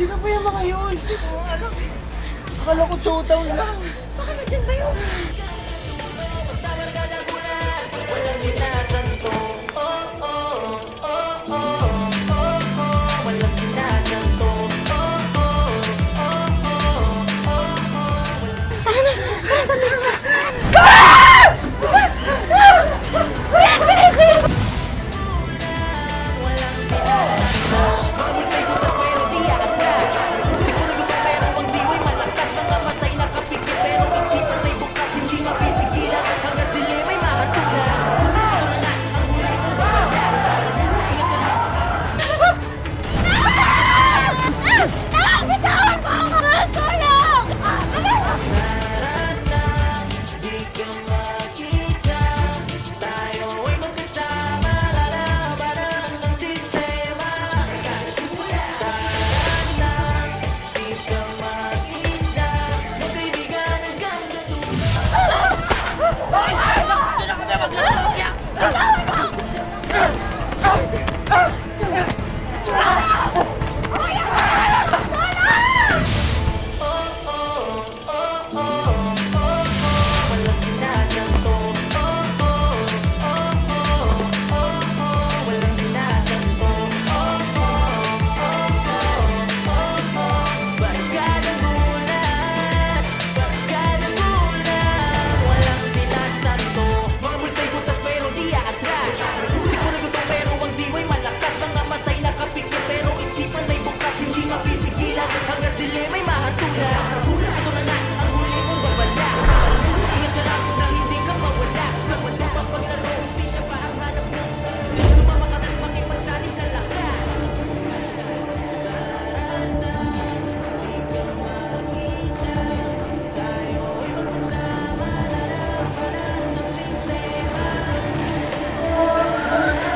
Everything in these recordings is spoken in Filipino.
Mga Hindi na, Sino ba yung mga yun? Akala ko showdown lang. Baka nandiyan tayo. Walang sinasanto Oh,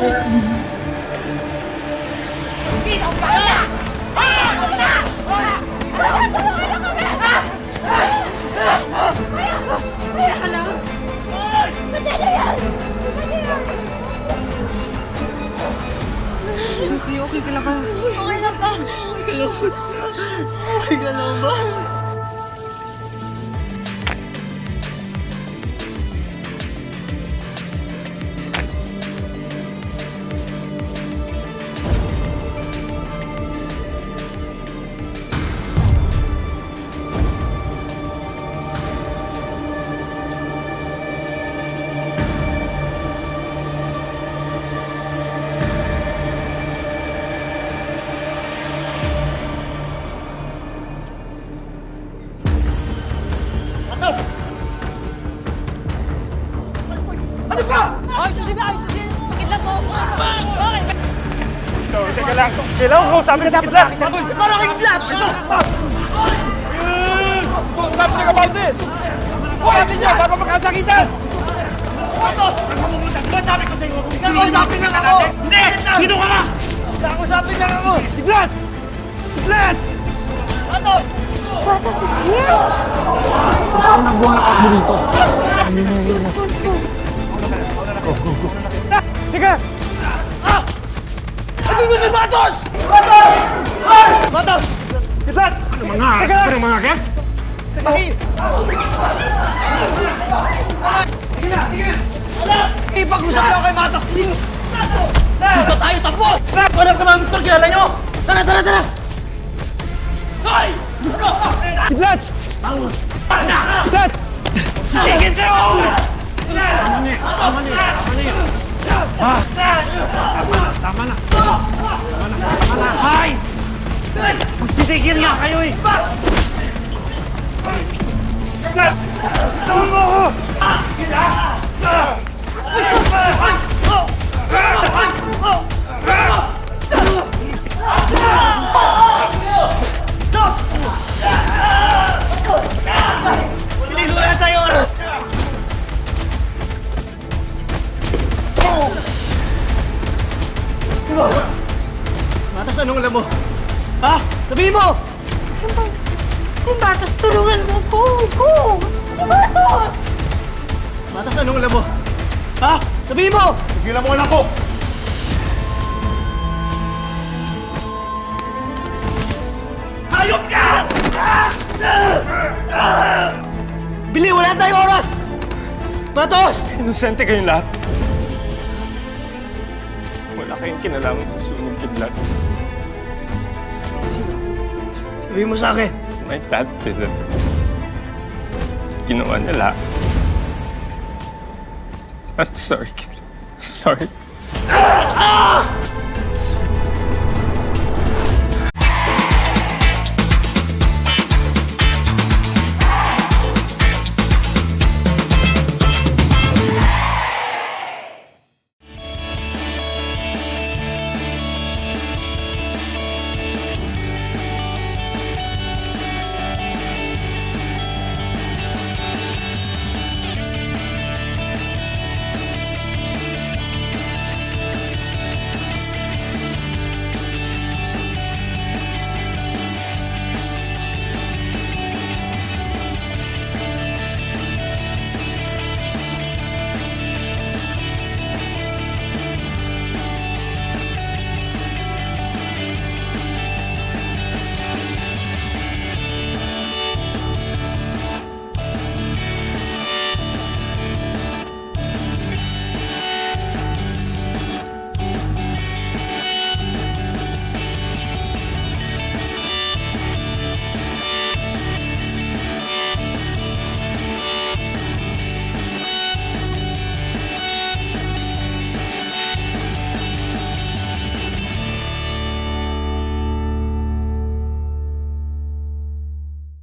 Okay ka lang ka. Okay na ba? Okay ka lang ba? Bakit? Teka lang. Kailangan ko sabi sa kitla. Parang kayong lahat! Ito! Stop the Cabaldes! Buhatin niyo! Baka magkasakitan! Watos! Diba sabi ko sa iyo? Nakausapin lang ako! Hindi! Dito ka nga! Nakausapin lang ako! Tiglan! Tiglan! Watos! Batas is here! Teka! Ano mo si Matos? Matos! Ay! Matos! Kitlan! Ano mga? Teka lang! Ano mga gas? Paki! Ipag-usap lang kay Matos! Dito tayo tapos! Hanap ka namin kilala nyo! Tara, tara, tara! Hoy! Kitlan! Kitlan! Tigil kayo! Tama na! Tama na! Tama na! Ah! Tama na! Titigil nga kayo eh! Tawag mo ako! Sila! Bilis mo na tayo oras! Matas, anong alam mo? Ha? Sabihin mo! Si Batos, tulungan mo ko! Ko! Si Batos! Matas, anong alam mo? Ha? Sabihin mo! Tigilan mo anak ko! Hayop ka! Bili, wala tayong oras! Matos! Inosente kayong lahat. Wala kayong kinalaman sa sunog kidlat. Sabihin mo sa akin. Dad did it. Ginawa lahat. I'm sorry, kid. Sorry. Ah!